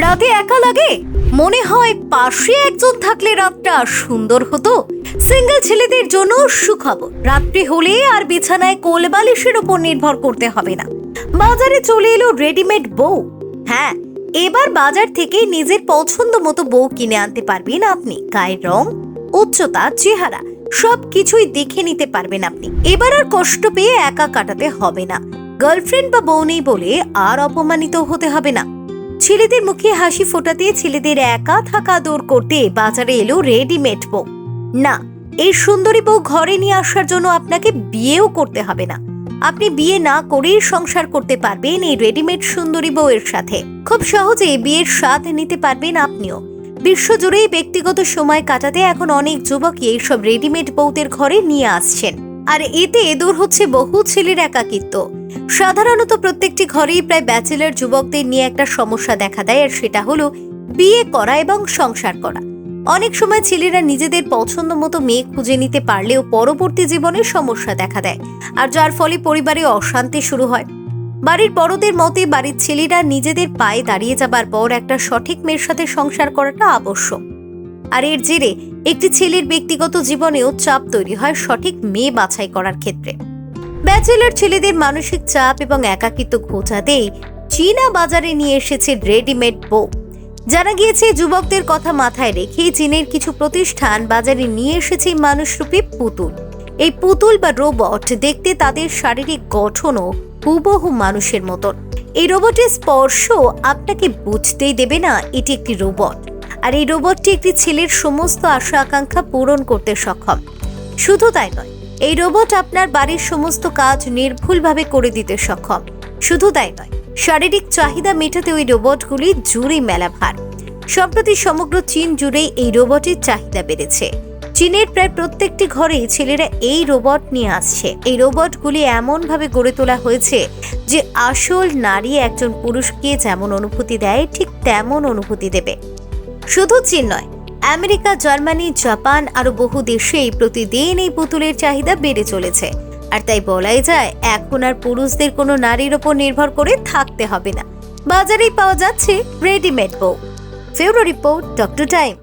রাতে একা লাগে? মনে হয় পাশে একজন থাকলে রাতটা সুন্দর হতো। সিঙ্গেল ছেলেদের জন্য সুখবর। রাত্রি হলে আর বিছানায় কোল বালিশের উপর নির্ভর করতে হবে না। বাজারে চলে এলো রেডিমেড বউ। হ্যাঁ এবার বাজার থেকে নিজের পছন্দ মতো বউ কিনে আনতে পারবেন আপনি। গায়ের রং, উচ্চতা, চেহারা সব কিছুই দেখে নিতে পারবেন আপনি। এবার আর কষ্ট পেয়ে একা কাটাতে হবে না। গার্লফ্রেন্ড বা বউ নেই বলে আর অপমানিত হতে হবে না। ছেলেদের মুখে হাসি ফোটাতে ছেলেদের একা থাকা দূর করতে বাজারে এলো রেডিমেড বউ। না, এই সুন্দরী বউ ঘরে নিয়ে আসার জন্য আপনাকে বিয়েও করতে হবে না। আপনি বিয়ে না করেই সংসার করতে পারবেন এই রেডিমেড সুন্দরী বউয়ের সাথে। খুব সহজে বিয়ের স্বাদ নিতে পারবেন আপনিও। বিশ্বজুড়েই ব্যক্তিগত সময় কাটাতে এখন অনেক যুবকই এইসব রেডিমেড বউদের ঘরে নিয়ে আসছেন। আর এতে দূর হচ্ছে বহু ছেলের একাকিত্ব। সাধারণত প্রত্যেকটি ঘরেই প্রায় ব্যাচেলার যুবকদের নিয়ে একটা সমস্যা দেখা দেয়, আর সেটা হলো বিয়ে করা এবং সংসার করা। অনেক সময় ছেলেরা নিজেদের পছন্দ মতো মেয়ে খুঁজে নিতে পারলেও পরবর্তী জীবনে সমস্যা দেখা দেয়, আর যার ফলে পরিবারে অশান্তি শুরু হয়। বাড়ির বড়দের মতে বাড়ির ছেলেরা নিজেদের পায়ে দাঁড়িয়ে যাবার পর একটা সঠিক মেয়ের সাথে সংসার করাটা আবশ্যক। আর এর জেরে একটি ছেলের ব্যক্তিগত জীবনেও চাপ তৈরি হয় সঠিক মেয়ে বাছাই করার ক্ষেত্রে। ব্যাচেলার ছেলেদের মানসিক চাপ এবং একাকিত্ব ঘোচাতেই চীনা বাজারে নিয়ে এসেছে রেডিমেড বউ। জানা গিয়েছে, যুবকদের কথা মাথায় রেখে চীনের কিছু প্রতিষ্ঠান বাজারে নিয়ে এসেছে মানুষরূপী পুতুল। এই পুতুল বা রোবট দেখতে তাদের শারীরিক গঠনও হুবহু মানুষের মতন। এই রোবটের স্পর্শ আপনাকে বুঝতেই দেবে না, এটি একটি রোবট। আর এই রোবটটি একটি ছেলের সমস্ত আশা আকাঙ্ক্ষা পূরণ করতে সক্ষম। শুধু তাই নয়, এই রোবট আপনার বাড়ির সমস্ত কাজ নির্ভুলভাবে করে দিতে সক্ষম। শুধু তাই নয়, শারীরিক চাহিদা মেটাতে ওই রোবটগুলি জুড়ে মেলা ভার। সম্প্রতি সমগ্র চীন জুড়ে এই রোবটের চাহিদা বেড়েছে। চীনের প্রায় প্রত্যেকটি ঘরে ছেলেরা এই রোবট নিয়ে আসছে। এই রোবটগুলি এমনভাবে গড়ে তোলা হয়েছে যে আসল নারী একজন পুরুষকে যেমন অনুভূতি দেয়, ঠিক তেমন অনুভূতি দেবে। শুধু চীন নয় আমেরিকা, জার্মানি, জাপান আরও বহু দেশেই প্রতিদিন এই পুতুলের চাহিদা বেড়ে চলেছে। আর তাই বলাই যায়, এখন আর পুরুষদের কোনো নারীর ওপর নির্ভর করে থাকতে হবে না। বাজারেই পাওয়া যাচ্ছে রেডিমেড বউ। February report, doctor time.